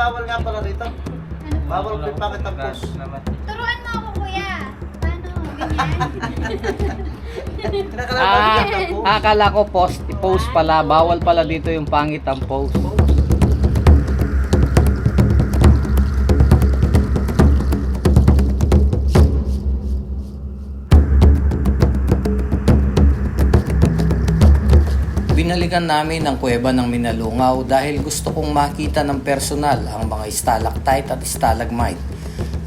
bawal nga pala rito. Bawal pipakit ang post. Turuan mo ako, kuya. Paano? Ganyan? Ah, akala ko post, post pala. Bawal pala dito yung pangit ang post. Binalikan namin ang kuweba ng Minalungaw dahil gusto kong makita ng personal ang mga stalactite at stalagmite.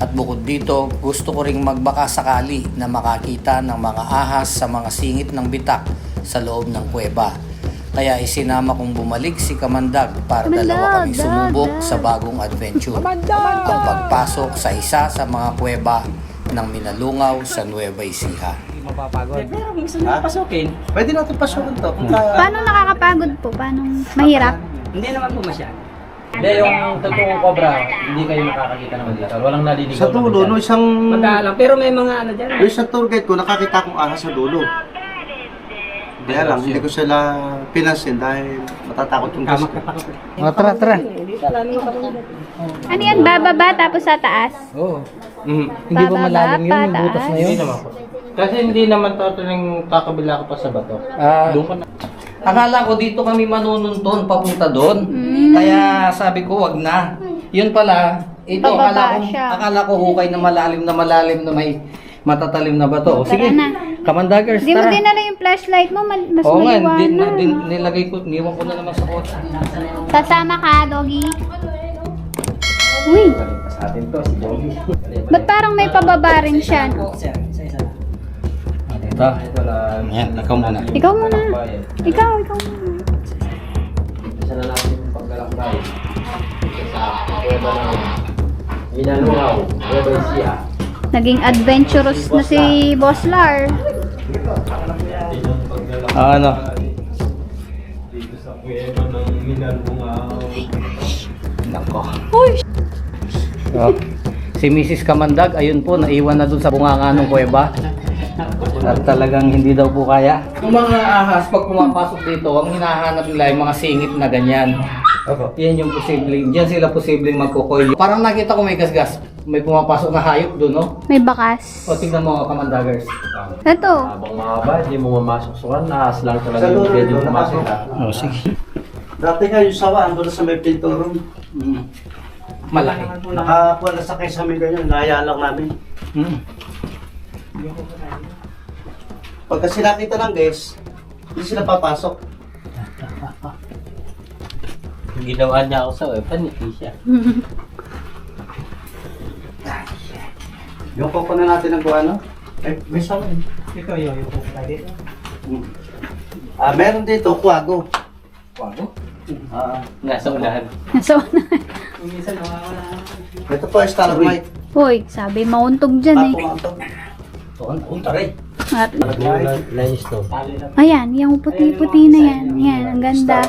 At bukod dito, gusto ko ring magbaka sakali na makakita ng mga ahas sa mga singit ng bitak sa loob ng kuweba. Kaya isinama kong bumalik si Kamandag para dalawa kami sumubok sa bagong adventure. Ang pagpasok sa isa sa mga kuweba ng Minalungaw sa Nueva Ecija. Mapapagod. Pero minsan Ha? pasukin. Pwede natin pasukin to. Kung kaya. Paano nakakapagod po? Paano mahirap? Hindi naman po masyado. Hindi, yung totoong cobra, hindi kayo makakakita naman dito. Walang naliligaw Sa dulo, no, isang... Madalang. Pero may mga ano dyan. Yung sa tour guide ko, nakakita akong ahas sa dulo. Kaya lang, hindi ko sila pinansin dahil matatakot yung gusto. pakot. Oh, tara, tara. Ano yan? Bababa tapos sa taas? Oo. Mm. Hindi ba Bababa, malalim yun, yung butas na yun? Hindi naman po. Kasi hindi naman totaling kakabila ko pa sa bato. Ah, Doon ka na. Akala ko dito kami manununton papunta doon. Mm. Kaya sabi ko wag na. Yun pala, ito Pababa akala ko, siya. akala ko hukay na malalim na malalim na may matatalim na bato. O, Tara Sige, na. kamandagers, Hindi mo tara. dinala yung flashlight mo, mal- mas Oo nga, din, na, maliwanag. din, nilagay ko, niwan ko na naman sa kotse. Sasama ka, doggy. Uy, Sa atin to, si Joey. ba't parang may pababa rin siya? Lang. Ito. Wala. Ayan, ikaw muna. Ikaw muna. Ikaw, ikaw muna. Isa na natin yung paglalakbay. Sa kuweba ng Minalungaw, Nueva Ecija. Naging adventurous na si Boss Lar. Ah, ano? Dito sa kuweba ng Minalungaw. Nako. Oh, si Mrs. Kamandag, ayun po, naiwan na dun sa bunganga ng kuweba. At talagang hindi daw po kaya. Yung mga ahas, pag pumapasok dito, ang hinahanap nila yung mga singit na ganyan. Opo. Yan yung posibleng, diyan sila posibleng magkukoil. Parang nakita ko may gasgas, may pumapasok na hayop doon, no? May bakas. O tignan mo mga kamandagers. Ito. Habang mahaba, hindi mo mamasok sa kan. Ahas lang talaga yung pwede pumasok. nakasok. Oh, sige. Dati nga yung sawa, ando na sa may pinturong. Mm. Malaki. Nakakuha na sa kaysa may ganyan, naya lang namin. Mm. Pagka sila kita ng guys, hindi sila papasok. Ginawa niya ako sa web, paniti siya. Yung koko na natin ng ano? Eh, may sawa eh. Ikaw yun, yung pupunta dito. Ah, meron dito, kuwago. Wago. Ah, Nasa unahan. So, Minsan nawawala. ito po, stalagmite. Hoy, sabi mauntog dyan eh. Patong ato. Tuon, punta rin. At, lang. ayan, yung puti-puti na yan. Yan, ang ganda.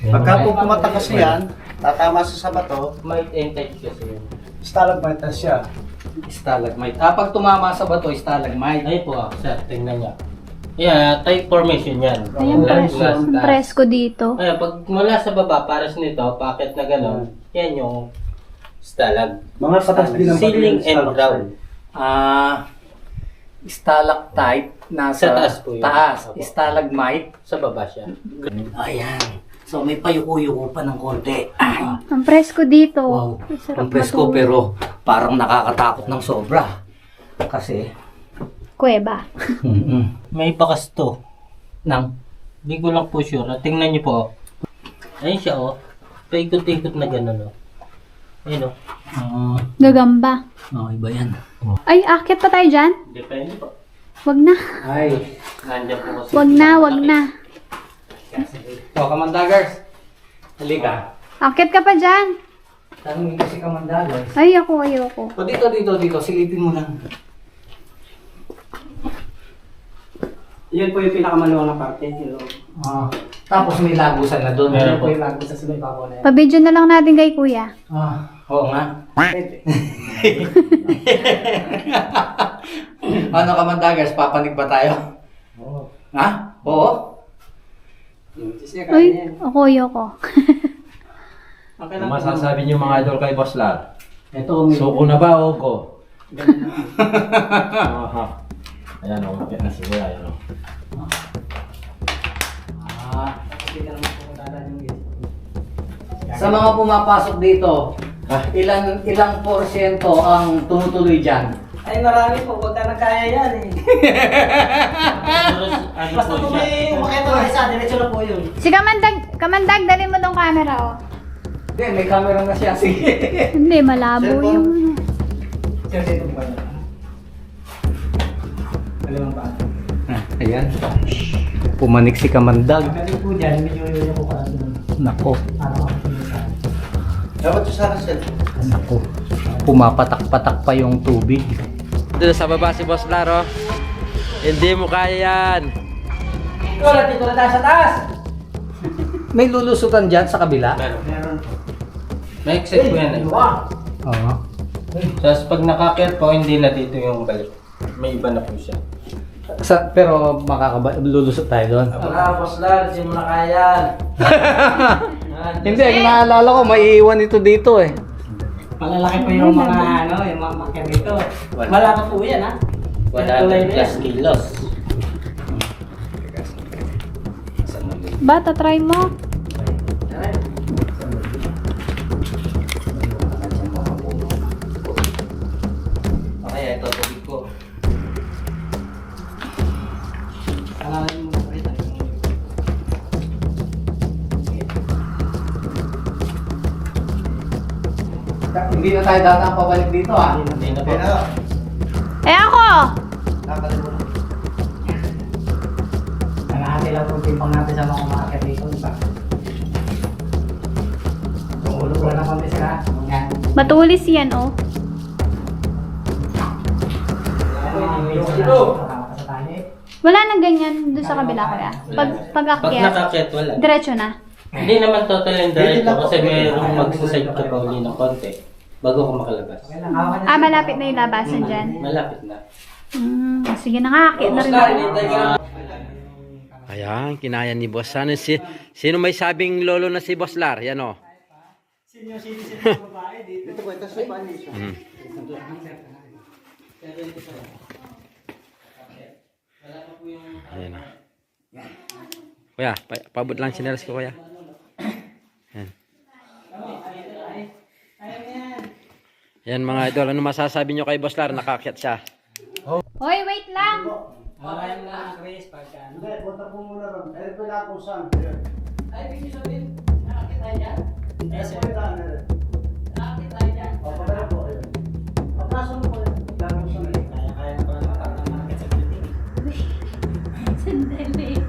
Pagka po kumata kasi yan, tatama sa sa bato, Might and tight kasi yun. stalagmite na siya. Stalagmite. Ah, pag tumama sa bato, stalagmite. Ay po, ah, sir, tingnan niya. Yeah, tight formation yan. Ayan, Last- pres last- ang presko dito. Kaya pag mula sa baba, pares nito, packet na gano'n, yan yung stalag. Mga patas din ang Ceiling bagay ng and ground. Ah, stalactite nasa Sa taas po yun. taas. Opo. Stalagmite. Sa baba siya. Ayan. So may payuko-yuko pa ng konti. Ang presko dito. Wow. Ay, Ang presko matulog. pero parang nakakatakot ng sobra. Kasi, Kuweba. mm May bakas to. nang, Hindi ko lang po sure. Ah, Tingnan niyo po. Ayun siya oh. Paikot-ikot na gano'n oh. Ayun oh. ah, Gagamba. oh, iba yan. Ay, akit pa tayo dyan? Depende po. Wag na. Ay. Nandiyan po kasi. Wag na, wag na. So, kamandagers. Halika. Akit ka pa dyan. Tanongin ko si kamandagers. Ay, ako, ayoko. O dito, dito, dito. Silipin mo lang. Yan po yung pinakamaluwang na parte. Yung, Ah, tapos may lagusan na doon. Meron yan po yung lago sa pa po na yan. Pabidyo na lang natin kay kuya. Ah, oo nga. ano kamandagers, papanig ba tayo? Oo. Ha? Oo? Siya Ay, kaya yan. ako, ayoko. Okay Ano lang. masasabi niyo mga idol kay Boss Lar? Ito, may... Suko na ba o ko? Aha. Ayan o, makit na si Kuya. Ayan o. Ah, hindi ka naman pumunta yung gate. Sa mga pumapasok dito, Ah. ilan ilang porsyento ang tumutuloy dyan? Ay, marami po. Huwag ka na kaya yan eh. ano Basta po po siya? may umakit na isa, diretso na po yun. Si Kamandag, Kamandag, dali mo tong camera, oh. Hindi, may camera na siya. Sige. Hindi, malabo Cellphone. yung. Sir, sino po kayo? Kalimang pa. Ayan. Pumanik si Kamandag. Pagdating po dyan, medyo Nako, Ano ako pumunta. Dapat yung sana sir. nako. Pumapatak-patak pa yung tubig. Dito sa baba si Boss Lar o. Hindi mo kaya yan. Wala, dito na tayo sa taas! May lulusutan dyan sa kabila? Meron po. May exit po yan eh. Oo. Tapos pag nakakit po, hindi na dito yung balik. May iba na po siya. Sa, pero makakaba, lulusot tayo doon. Wala, Boss Lar, hindi mo na kaya yan. Hindi, ang naalala ko, may iwan ito dito eh. Malalaki po yung mga ano, yung mga makya dito. Malaki po yan ha. Tulay 100 na plus kilos. Bata, try mo. Hindi na tayo datang pabalik dito ah. Hindi na po. Kaya. Eh ako! Nakakalimutan. Kalahati lang po timpang natin sa mga umakit dito. Diba? Tumulo ko na kami sila. Yan. Matulis yan, oh. Wala na ganyan doon sa kabila, kuya. Pag, pag Pag akyat, nakakit, wala. diretso na. Hindi naman total and diretso kasi mayroong magsaside ka pa uli ng konti bago ka makalabas. Ah, malapit na yung labasan dyan. Malapit na. Hmm, sige na nga, akyat na rin ako. Ayan, kinaya ni Boss. Ano, si, sino may sabing lolo na si Boss Lar? Yan o. Dito po, ito sa panis. Mm. Ayan na. Kuya, pa, pabot lang sinelas ko kuya. Yan. Yan mga idol, ano masasabi nyo kay Boss Lar? Nakakyat siya. Hoy, wait lang! Hawakan mo na, Chris, pagka ano. Hindi, punta po muna ron. Eh, pala ako saan. Ay, bigyan sabihin. Nakakit tayo dyan? Eh, sir. Nakakit tayo dyan? O, pabalik po kayo. Papasok mo po yun. Lalo sa may. Kaya kaya na pala nakakit ng makakit sa building. Sandali.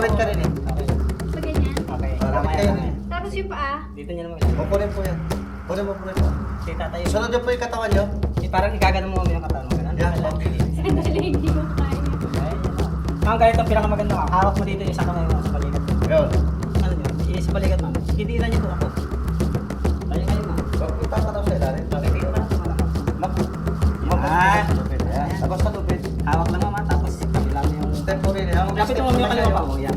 Naman Lumawit ka rin eh. Okay. So, ganyan. Okay. Ah, lapit kayo rin. Tapos yung paa. Dito niya naman. Kukunin po yan. Kunin mo po rin. Si tatay. Sunod niyo po yung katawan niyo. Eh, parang igagano mo kami yung katawan mo. Ganun. Okay. Sandali, hindi ko kaya. Ganito ang pinakamaganda ma'am. Hawak mo dito yung isa kamay mo sa balikat. Yun. Ano nyo? Yung sa balikat ma'am. Hindi na niyo po ako. Ma'am. Punta ka daw sa ilalim. Dito na. Map. Ah. Yan. Labas sa lobby. Hawak lang ma'am. Tapos kabila mo yung... Step po rin. eh. Lapit mo yung kaliwa pa mo. Yan.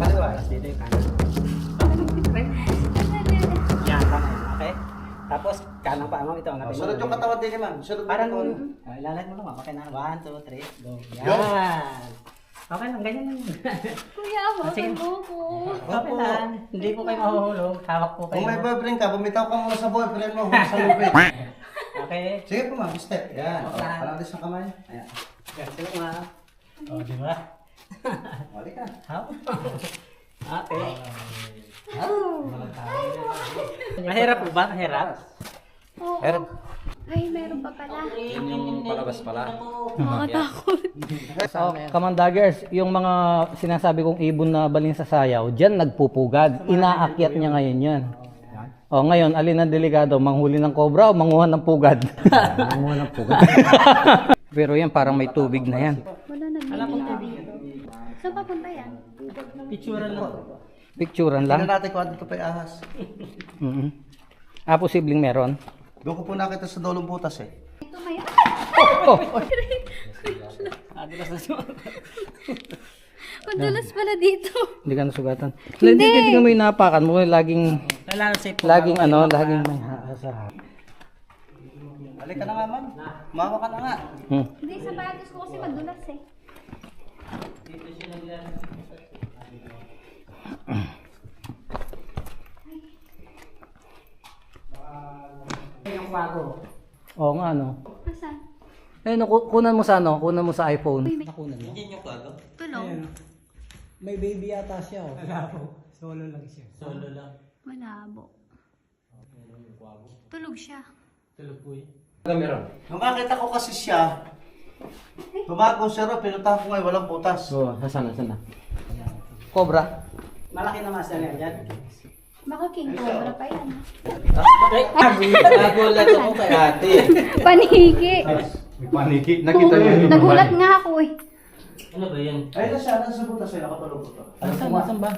Mo ito. Oh, sunod yung katawan din naman. Sunod Parang, yung ah, ilalagay mo lang. ma'am. Okay na. One, two, three, go. Yan. Okay lang, ganyan lang. Kuya, hawakan mo ko. okay lang. Hindi po kayo mahuhulog. Hawak po kayo. Kung may boyfriend ka, bumitaw ka muna sa boyfriend mo. Sa lupit. Okay. Sige po ma'am, step. Yan. Okay. Panalis ng kamay. Ayan. Sige ma. O, di ba? Mali ka. Hawak. Okay. Oh. Mahirap po ba? Mahirap? Oo. Ay, meron pa pala. Yung palabas pala. Nakakatakot. Oh, Kamandagers, yung mga sinasabi kong ibon na baling sa sayaw, dyan nagpupugad. Inaakyat niya ngayon yan. O ngayon, alin ang delikado? Manghuli ng kobra o manguha ng pugad? manguha ng pugad. Pero yan, parang may tubig na yan. Wala nagbibita dito. Saan papunta yan? Picture lang. Picturean Tingnan lang. natin kung ano ito pa ahas. Mhm. Ah, posibleng meron. Doon ko po nakita sa dolong butas eh. Ito may... Oh, Ah, sa suot? Madulas pala dito. hindi ka nasugatan. Hindi, hindi ka mo inapakan mo. Laging, Kailangan safe po. laging ano, laging may haasa. Balik ka na nga ma'am. Mawa ka na nga. Hmm. Hindi, sapatos ko kasi madulas eh. Bago. Oo nga, ano. Asan? Eh, no, ku- kunan mo sa ano, kunan mo sa iPhone. Tulong. May baby yata siya, oh. Solo lang siya. Solo lang. Malabo. Tulog siya. Tulog po yun. Nung makita ko kasi siya, tumago siya ro, pinuntahan ko ngayon, walang butas. Oo, nasaan, nasaan na? Cobra? Malaki na mas na yan. Baka king cobra pa yan. Nagulat ako kay ate. Paniki. Paniki. Nakita niyo Nagulat nga ako eh. Ano ba yan? Ay, na siya, nasa butas ay nakatulog ko to. Nasaan, nasaan ba?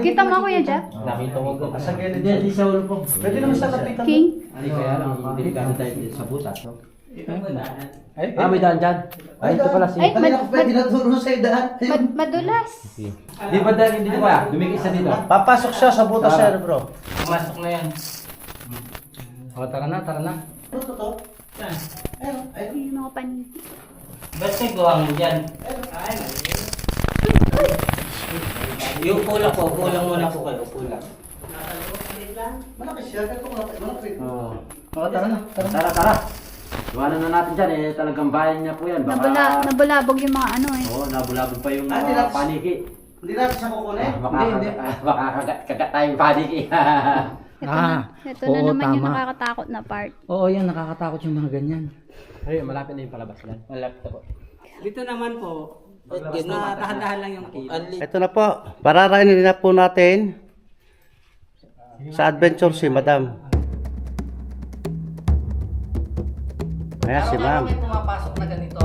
Kita mo Kuya Jeff? Nakita ko ko. Sa gilid Hindi, di sa ulo po. Pwede naman siya lapitan. King? Ano kaya lang, delikado tayo sa butas. No? Ay, Ah, may daan dyan. Ay, ito pala si... Ay, mad- ko pwede naturo sa idahan. mad- madulas. Di ba dahil dito ba? Dumikit sa dito. Papasok siya sa butas Tara. sir, bro. Pumasok na yan. O, tara na, tara na. Ito, ito, ito. Saan? Ayun, ayun. Yung mga paniki. Ba't may gawang mo dyan? Yung kulang po, kulang muna po kayo, kulang. Malaki siya, ganito malaki. Malaki. Oo. Oh, tara na. Tara. Tara, tara. Iwanan na natin dyan eh. Talagang bayan niya po yan. Baka... Nabula, nabulabog yung mga ano eh. Oo, nabulabog pa yung Ah, paniki. Hindi natin siya kukunin. Ah, Baka, kagat, baka kagat, kagat tayong paniki. Ito Ah, na, ito na oo, naman yung tama. nakakatakot na part. Oo, yan, nakakatakot yung mga ganyan. Ay, malapit na yung palabas yan. Malapit po. Dito naman po, na dahan-dahan lang yung kilo. Ito na po. Pararainin na po natin sa adventure si Madam. Ayan si Ma'am. may pumapasok na ganito.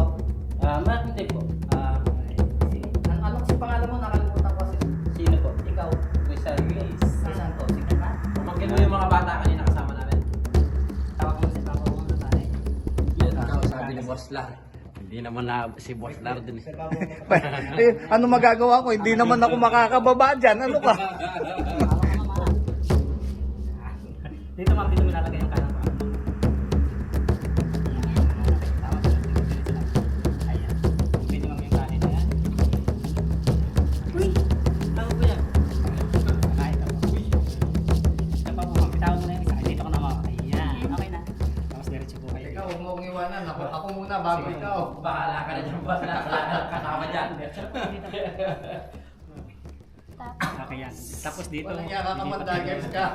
Ah, uh, hindi po. Ah, si, Ano, ano kasi pangalan mo? Nakalimutan ko kasi. sino po? Ikaw. Rizal Luis. Saan to? Sige na. Pamangkin mo yung mga bata kanina kasama namin. Tawag mo si Papa mo na tayo. Yan ang sabi ni Boss Lar. Hindi naman na si Boss Lar din. eh, ano magagawa ko? Hindi naman ako makakababa dyan. Ano ka? iwanan. Ako, ako muna bago ikaw. Bahala ka na dyan, Boss ka kasama dyan. Okay yan. Tapos dito. Walang yaka ka mandagers ka.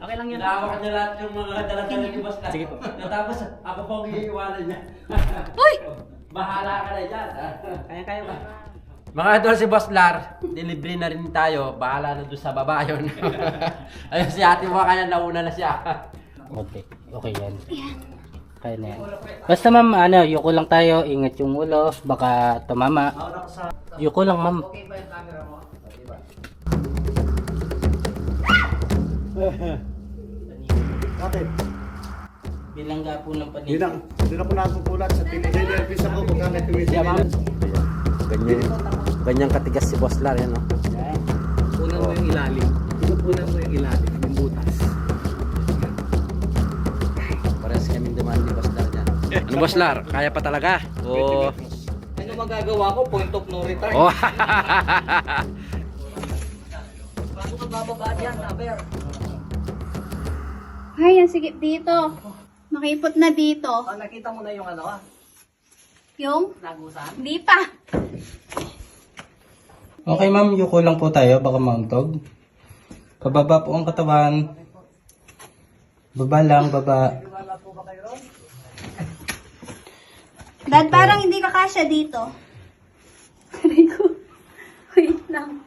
Okay lang yun. Nahawakan niya lahat yung mga dala-dala ni Boss. Sige po. Natapos, ako po ang iiwanan niya. Uy! Bahala ka na dyan. Kaya kayo ba? Mga idol si Boss Lar, delivery na rin tayo. Bahala na doon sa baba yun. Ayun si ate mo kaya nauna na siya. Okay. Okay yan. Kaya na yan. Basta ma'am, ano, yuko lang tayo. Ingat yung ulo. Baka tumama. Yuko lang ma'am. Bakit? Bilangga po ng Hindi paningin. na, hindi na po nakukulat sa tinililipis ako kung yung Yeah, ma'am. Ganyan, ganyan katigas si Boss Lar yan. No? Punan mo yung ilalim. Punan mo yung ilalim, Ano boss Lar? Kaya pa talaga? O... Ano magagawa ko? Point of no return. Oh. Ay, ang sigip dito. Makipot na dito. Ah, nakita mo na yung ano ah? Yung? Nagusan? Hindi pa. Okay ma'am, yuko lang po tayo, baka mauntog. Pababa po ang katawan. Baba lang, baba. Dad, parang hindi ka kasya dito. Aray ko. Wait lang.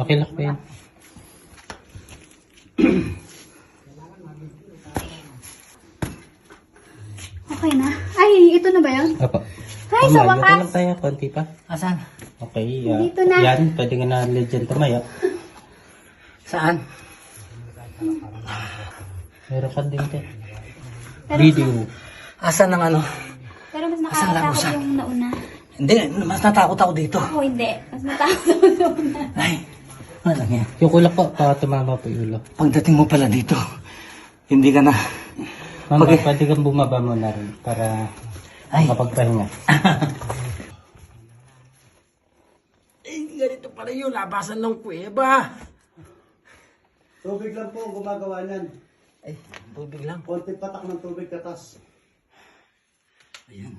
Okay lang po yan. Okay na. Ay, ito na ba yun? Apo. Ay, sa yuko wakas. lang tayo, konti pa. Asan? Okay, ah, Dito na. Yan, pwede nga na legend tumayo. Saan? Meron ka din te. Video. Asan ang ano? pero mas nakakatakot yung nauna. Hindi, mas natakot ako dito. Ako hindi. Mas natakot ako nauna. Ay, ano lang yan? Yuko lang po, para tumama po yung ulo. Pagdating mo pala dito, hindi ka na. Ma'am, Okay. pwede kang bumaba muna rin para Ay. makapagpahinga. Eh, ganito pala yun. Labasan ng kuweba. Tubig lang po ang gumagawa niyan. Ay, tubig lang. Konti patak ng tubig katas.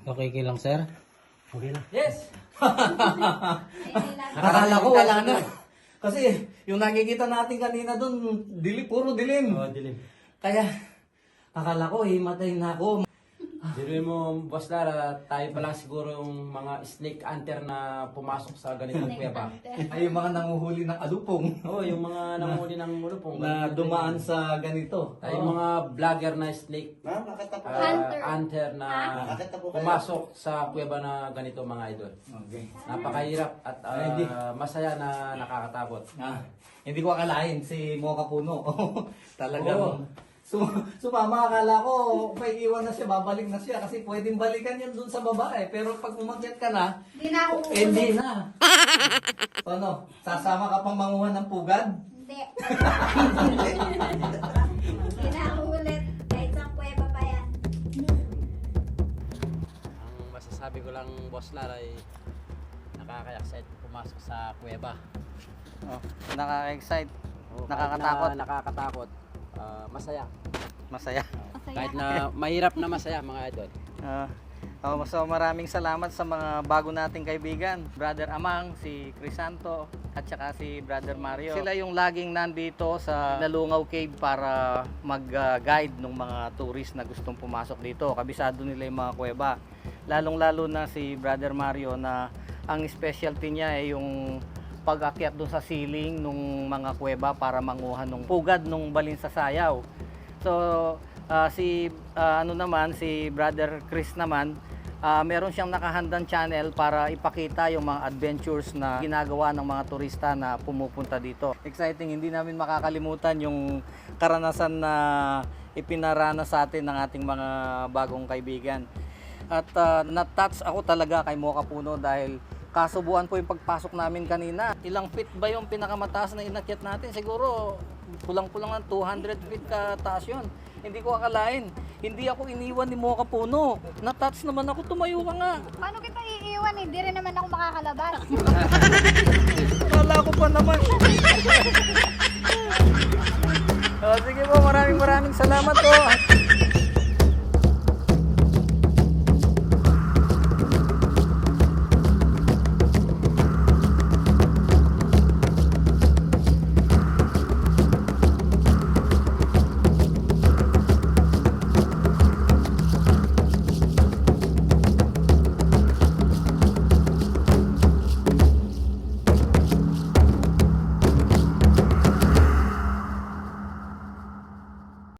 Okay ka lang, sir? Yes! Akala ko wala na. Kasi yung nakikita natin kanina doon, dilim, puro dilim. Oh, dilim. Kaya, akala ko himatay na ako. Dinuin mo, Boss Lara, tayo pa lang siguro yung mga snake hunter na pumasok sa ganitong kuweba. Ay, yung mga nanguhuli ng alupong Oo, oh, yung mga nanguhuli ng mulupong. na dumaan sa ganito. Tayo yung mga vlogger na snake Ma'am, nakita po. ah, Hunter. hunter na Nakita po kayo. pumasok sa kuweba na ganito mga idol. Okay. Napakahirap at ah, masaya na nakakatakot. Ah, hindi ko akalain si Mocha Puno. Talagang Oo. Sum sumama akala ko may iwan na siya, babalik na siya kasi pwedeng balikan yan dun sa babae. Pero pag umakyat ka na, Hindi na ako eh, hindi na. So, ano, sasama ka pang manguha ng pugad? Hindi. Hindi na ako ulit. Kahit sa kuweba pa yan. Ang masasabi ko lang, Boss Lara, ay nakaka-excite pumasok sa kuweba. Oh, nakaka-excite. Nakakatakot. Na nakakatakot. Ah, masaya. Masaya. Masaya. Kahit na mahirap na masaya mga idol. Ah, oh, so maraming salamat sa mga bago nating kaibigan. Brother Amang, si Crisanto, at saka si Brother Mario. Sila yung laging nandito sa Nalungaw Cave para mag-guide ng mga tourist na gustong pumasok dito. Kabisado nila yung mga kuweba. Lalong-lalo na si Brother Mario na ang specialty niya ay yung pag-akyat doon sa ceiling ng mga kuweba para manguha ng pugad ng balin sa sayaw. So, ah, si ah, ano naman si Brother Chris naman, ah, meron siyang nakahandang channel para ipakita yung mga adventures na ginagawa ng mga turista na pumupunta dito. Exciting, hindi namin makakalimutan yung karanasan na ipinaranas sa atin ng ating mga bagong kaibigan. At uh, na-touch ako talaga kay Mocha Puno dahil kasubuan po yung pagpasok namin kanina. Ilang feet ba yung pinakamataas na inakyat natin? Siguro kulang-kulang ng 200 feet kataas yun. Hindi ko akalain. Hindi ako iniwan ni Mocha Puno. Na-touch naman ako, tumayo ka nga. Paano kita iiwan? Hindi rin naman ako makakalabas. Kala ko pa naman. oh, sige po, maraming maraming salamat po.